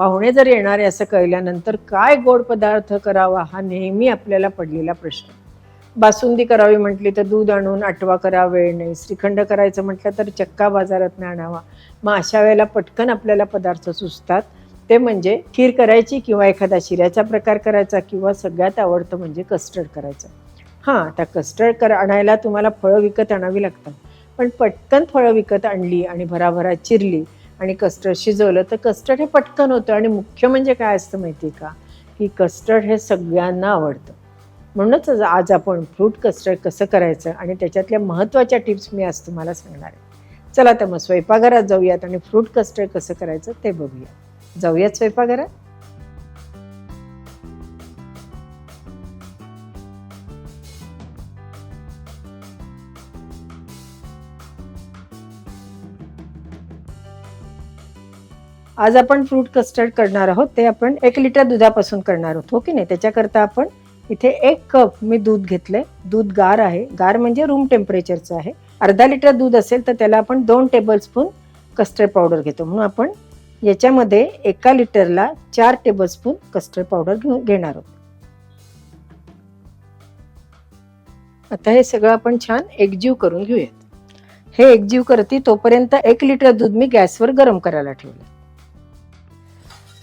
पाहुणे जर येणारे असं कळल्यानंतर काय गोड पदार्थ करावा हा नेहमी आपल्याला पडलेला प्रश्न. बासुंदी करावी म्हटली तर दूध आणून आठवा करा वेळ नाही. श्रीखंड करायचं म्हटलं तर चक्का बाजारात आणावा. मग अशा वेळेला पटकन आपल्याला पदार्थ सुचतात. ते म्हणजे खीर करायची किंवा एखादा शिऱ्याचा प्रकार करायचा किंवा सगळ्यात आवडतं म्हणजे कस्टर्ड करायचं. हां आता कस्टर्ड कर आणायला तुम्हाला फळं विकत आणावी लागतात. पण पटकन फळं विकत आणली आणि भराभरा चिरली आणि कस्टर्ड शिजवलं तर कस्टर्ड हे पटकन होतं. आणि मुख्य म्हणजे काय असतं माहिती आहे का? की कस्टर्ड हे सगळ्यांना आवडतं. म्हणूनच आज- आज आपण फ्रूट कस्टर्ड कसं करायचं आणि त्याच्यातल्या महत्त्वाच्या टिप्स मी आज तुम्हाला सांगणार आहे. चला तर मग स्वयंपाकघरात जाऊयात आणि फ्रूट कस्टर्ड कसं करायचं ते बघूया. जाऊयात स्वयंपाकघरात? आज आपण फ्रूट कस्टर्ड करणार आहोत ते आपण एक लिटर दुधापासून करणार आहोत हो की नाही? त्याच्याकरता आपण इथे एक कप मी दूध घेतलंय. दूध गार आहे. गार म्हणजे रूम टेम्परेचरचं आहे. अर्धा लिटर दूध असेल तर त्याला आपण दोन टेबलस्पून कस्टर्ड पावडर घेतो. म्हणून आपण याच्यामध्ये एका लिटरला चार टेबलस्पून कस्टर्ड पावडर घेऊन घेणार आहोत. आता हे सगळं आपण छान एकजीव करून घेऊयात. हे एकजीव करते तोपर्यंत एक लिटर दूध मी गॅसवर गरम करायला ठेवलं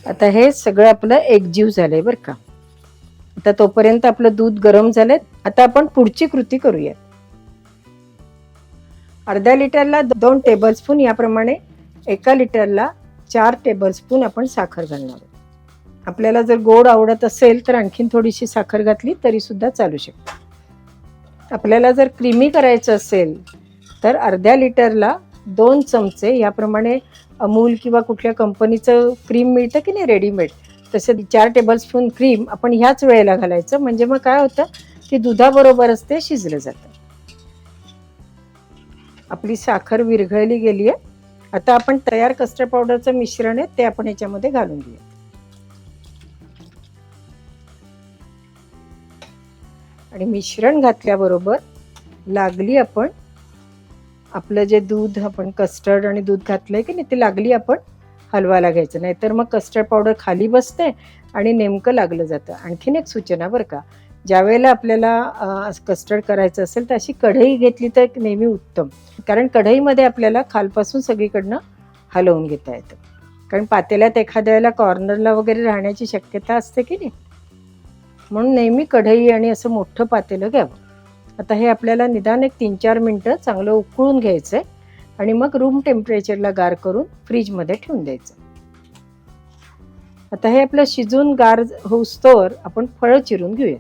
आता हे सगळं आपलं एकजीव झालंय बरं का. आता तोपर्यंत आपलं दूध गरम झालंय. आता आपण पुढची कृती करूयात. अर्ध्या लिटरला दोन टेबलस्पून याप्रमाणे एका लिटरला चार टेबलस्पून आपण साखर घालणार आहोत. आपल्याला जर गोड आवडत असेल तर आणखीन थोडीशी साखर घातली तरी सुद्धा चालू शकते. आपल्याला जर क्रीमी करायचं असेल तर अर्ध्या लिटरला दोन चमचे याप्रमाणे अमूल किंवा कुठल्या कंपनीचं क्रीम मिळतं की नाही रेडीमेड तसं चार टेबलस्पून क्रीम आपण ह्याच वेळेला घालायचं. म्हणजे मग काय होतं की दुधाबरोबरच ते शिजलं जातं. आपली साखर विरघळली गेली आहे. आता आपण तयार कस्टर्ड पावडरचं मिश्रण आहे ते आपण ह्याच्यामध्ये घालून घेऊया. आणि मिश्रण घातल्याबरोबर लागली आपण आपलं जे दूध आपण कस्टर्ड आणि दूध घातलंय की नाही ते लागली आपण हलवायला घ्यायचं. नाहीतर मग कस्टर्ड पावडर खाली बसते आणि नेमकं लागलं जातं. आणखीन एक सूचना बरं का ज्या वेळेला आपल्याला कस्टर्ड करायचं असेल तर अशी कढई घेतली तर नेहमी उत्तम. कारण कढईमध्ये आपल्याला खालपासून सगळीकडनं हलवून घेता येतं. कारण पातेल्यात एखाद्या वेळेला कॉर्नरला वगैरे राहण्याची शक्यता असते की नाही? म्हणून नेहमी कढई आणि असं मोठं पातेलं घ्यावं. आता हे आपल्याला निदान एक तीन चार मिनटं चांगलं उकळून घ्यायचं आहे आणि मग रूम टेम्परेचरला गार करून फ्रीजमध्ये ठेवून द्यायचं. आता हे आपलं शिजून गार होऊस्तोवर आपण फळं चिरून घेऊया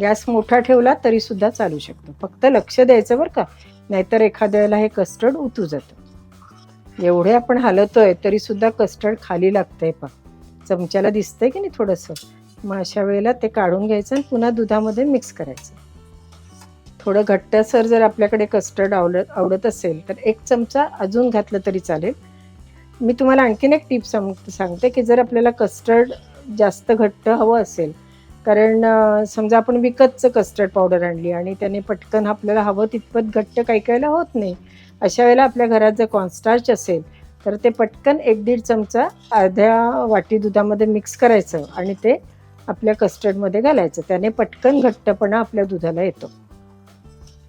गॅस मोठा ठेवला तरी सुद्धा चालू शकतो. फक्त लक्ष द्यायचं बरं का नाहीतर एखाद्या वेळेला हे कस्टर्ड उतू जातं. एवढे आपण हलवतोय तरी सुद्धा कस्टर्ड खाली लागतंय पा चमच्याला दिसतंय की नाही थोडंसं? मग अशा वेळेला ते काढून घ्यायचं आणि पुन्हा दुधामध्ये मिक्स करायचं. थोडं घट्टसर जर आपल्याकडे कस्टर्ड आवडत आवडत असेल तर एक चमचा अजून घातलं तरी चालेल. मी तुम्हाला आणखीन एक टिप सांग सांगते की जर आपल्याला कस्टर्ड जास्त घट्ट हवं असेल कारण समजा आपण विकतचं कस्टर्ड पावडर आणली आणि त्याने पटकन आपल्याला हवं तितपत घट्ट काही काहीला होत नाही अशा वेळेला आपल्या घरात जर कॉन्स्टार्च असेल तर ते पटकन एक दीड चमचा अर्ध्या वाटी दुधामध्ये मिक्स करायचं आणि ते आपल्या कस्टर्डमध्ये घालायचं. त्याने पटकन घट्टपणा आपल्या दुधाला येतो.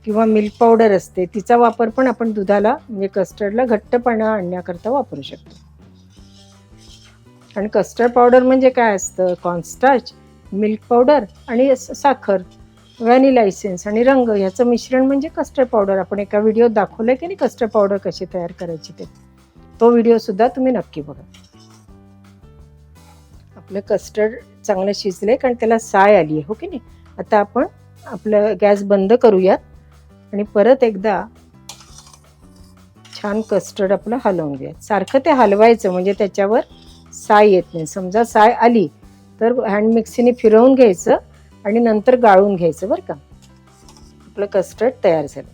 किंवा मिल्क पावडर असते तिचा वापर पण आपण दुधाला म्हणजे कस्टर्डला घट्टपणा आणण्याकरता वापरू शकतो. आणि कस्टर्ड पावडर म्हणजे काय असतं? कॉन्स्टार्च मिल्क पावडर आणि साखर व्हॅनिला इसेन्स आणि रंग ह्याचं मिश्रण म्हणजे कस्टर्ड पावडर आपण एका व्हिडिओत दाखवलं की नाही कस्टर्ड पावडर कशी तयार करायची ते? तो व्हिडिओसुद्धा तुम्ही नक्की बघा. आपलं कस्टर्ड चांगलं शिजलंय कारण त्याला साय आली आहे हो की नाही? आता आपण आपलं गॅस बंद करूयात. आणि परत एकदा छान कस्टर्ड आपलं हलवून घ्या सारखं ते हलवायचं म्हणजे त्याच्यावर साय येत नाही. समजा साय आली तर हँड मिक्सीने फिरवून घ्यायचं आणि नंतर गाळून घ्यायचं बरं का. आपलं कस्टर्ड तयार झालं.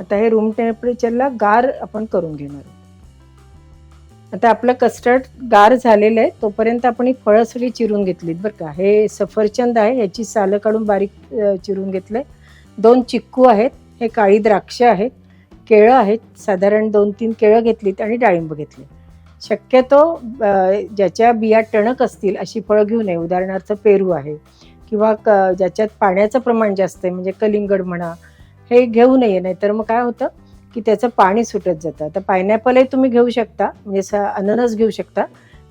आता हे रूम टेम्परेचरला गार आपण करून घेणार आहोत. आता आपलं कस्टर्ड गार झालेलं आहे तोपर्यंत आपण ही फळं सगळी चिरून घेतलीत बरं का. हे सफरचंद आहे याची सालं काढून बारीक चिरून चिरून आहे दोन चिक्कू आहेत हे काळी द्राक्ष आहेत केळं आहेत साधारण दोन तीन केळं घेतलीत आणि डाळिंब घेतले शक्यतो ज्याच्या बिया टणक असतील अशी फळं घेऊ नये. उदाहरणार्थ पेरू आहे किंवा क ज्याच्यात पाण्याचं प्रमाण जास्त आहे म्हणजे कलिंगड म्हणा हे घेऊ नये. नाहीतर मग काय होतं की त्याचं पाणी सुटत जातं. आता पायनॅपलही तुम्ही घेऊ शकता म्हणजे स अननस घेऊ शकता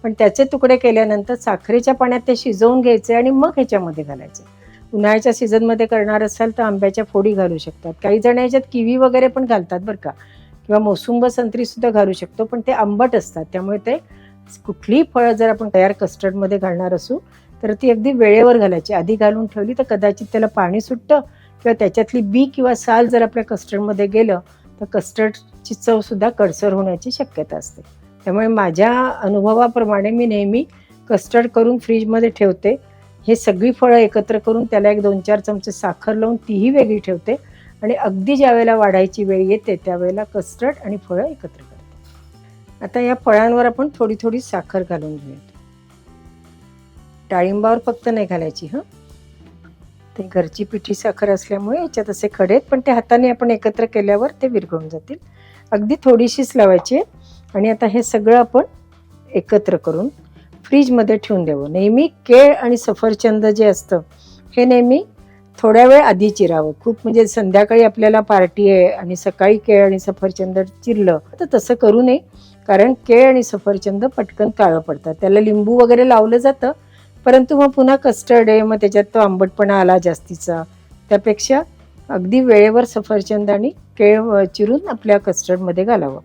पण त्याचे तुकडे केल्यानंतर साखरेच्या पाण्यात ते शिजवून घ्यायचे आणि मग ह्याच्यामध्ये घालायचे. उन्हाळ्याच्या सीझनमध्ये करणार असाल तर आंब्याच्या फोडी घालू शकतात. काही जण याच्यात किवी वगैरे पण घालतात बरं का. किंवा मोसुंब संत्री सुद्धा घालू शकतो पण ते आंबट असतात. त्यामुळे ते कुठलीही फळं जर आपण तयार कस्टर्डमध्ये घालणार असू तर ती अगदी वेळेवर घालायची. आधी घालून ठेवली तर कदाचित त्याला पाणी सुटतं किंवा त्याच्यातली बी किंवा साल जर आपल्या कस्टर्डमध्ये गेलं तर कस्टर्डची चवसुद्धा कडसर होण्याची शक्यता असते. त्यामुळे माझ्या अनुभवाप्रमाणे मी नेहमी कस्टर्ड करून फ्रीजमध्ये ठेवते. हे सगळी फळं एकत्र करून त्याला एक दोन चार चमचे साखर लावून तीही वेगळी ठेवते. आणि अगदी ज्या वेळेला वाढायची वेळ येते त्यावेळेला कस्टर्ड आणि फळं एकत्र करते. आता या फळांवर आपण थोडी थोडी साखर घालून घेऊयात. डाळिंबावर फक्त नाही घालायची हं? ते घरची पिठी साखर असल्यामुळे याच्यात असे खडे आहेत पण ते हाताने आपण एकत्र केल्यावर ते विरघळून जातील. अगदी थोडीशीच लावायची आहे. आणि आता हे सगळं आपण एकत्र करून फ्रीजमध्ये ठेवून द्यावं नेहमी केळ आणि सफरचंद जे असतं हे नेहमी थोड्या वेळ आधी चिरावं. खूप म्हणजे संध्याकाळी आपल्याला पार्टी आहे आणि सकाळी केळ आणि सफरचंद चिरलं तर तसं करू नये. कारण केळ आणि सफरचंद पटकन काळं पडतात. त्याला लिंबू वगैरे लावलं जातं परंतु मग पुन्हा कस्टर्ड आहे मग त्याच्यात तो आंबटपणा आला जास्तीचा. त्यापेक्षा अगदी वेळेवर सफरचंद आणि केळ चिरून आपल्या कस्टर्डमध्ये घालावं.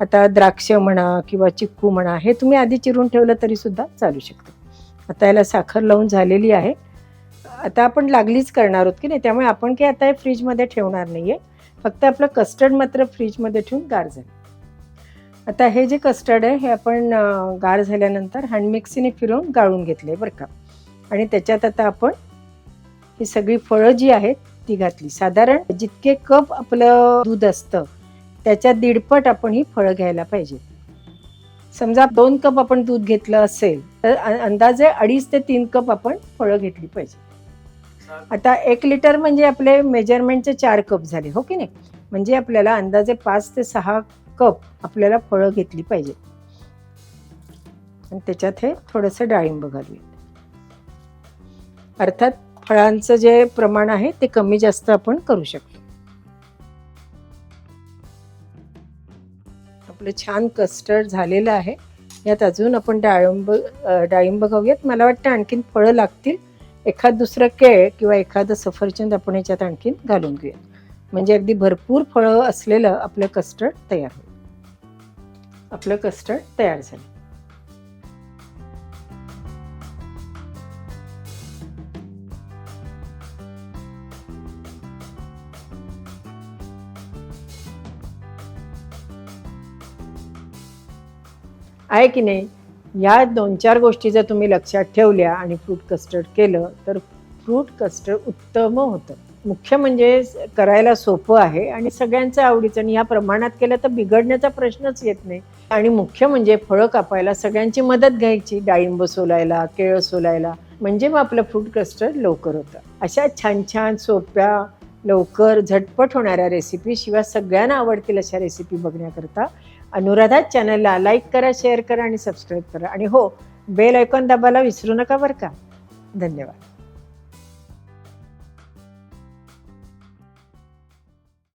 आता द्राक्ष म्हणा किंवा चिक्कू म्हणा हे तुम्ही आधी चिरून ठेवलं तरी सुद्धा चालू शकतं. आता याला साखर लावून झालेली आहे. आता आपण लागलीच करणार आहोत की नाही त्यामुळे आपण काही आता हे फ्रीजमध्ये ठेवणार नाही आहे फक्त आपलं कस्टर्ड मात्र फ्रीजमध्ये ठेवून गार झालं. आता हे जे कस्टर्ड आहे हे आपण गार झाल्यानंतर हँडमिक्सीने फिरवून गाळून घेतले बरं का. आणि त्याच्यात आता आपण ही सगळी फळं जी आहेत ती घातली. साधारण जितके कप आपलं दूध असतं त्याच्या दीडपट आपण ही फळं घ्यायला पाहिजे. समजा दोन कप आपण दूध घेतलं असेल तर अंदाजे अडीच ते तीन कप आपण फळं घेतली पाहिजे. आता एक लिटर म्हणजे आपले मेजरमेंटचे चार कप झाले हो की नाही? म्हणजे आपल्याला अंदाजे पाच ते सहा कप आपल्याला फळं घेतली पाहिजे. आणि त्याच्यात हे थोडंसं डाळिंब घालूया अर्थात फळांचं जे प्रमाण आहे ते कमी जास्त आपण करू शकतो. आपलं छान कस्टर्ड झालेलं आहे. यात अजून आपण डाळिंब डाळिंब खाऊयात. मला वाटतं आणखीन फळं लागतील. एखाद दुसरं केळ किंवा एखादं सफरचंद आपण याच्यात आणखीन घालून घेऊयात. म्हणजे अगदी भरपूर फळं असलेलं आपलं कस्टर्ड तयार होईल. आपलं कस्टर्ड तयार झालं. आहे की नाही? या दोन चार गोष्टी जर तुम्ही लक्षात ठेवल्या आणि फ्रूट कस्टर्ड केलं तर फ्रूट कस्टर्ड उत्तम होतं. मुख्य म्हणजे करायला सोपं आहे आणि सगळ्यांचं आवडीचं आणि या प्रमाणात केलं तर बिघडण्याचा प्रश्नच येत नाही. आणि मुख्य म्हणजे फळं कापायला सगळ्यांची मदत घ्यायची डाळिंब सोलायला केळं सोलायला. म्हणजे मग आपलं फ्रूट कस्टर्ड लवकर होतं. अशा छान छान सोप्या लवकर झटपट होणाऱ्या रेसिपी शिवाय सगळ्यांना आवडतील अशा रेसिपी बघण्याकरता अनुराधा चॅनलला लाईक करा शेअर करा आणि सबस्क्राईब करा. आणि हो बेल ऐकॉन दाबायला विसरू नका बरं का? धन्यवाद.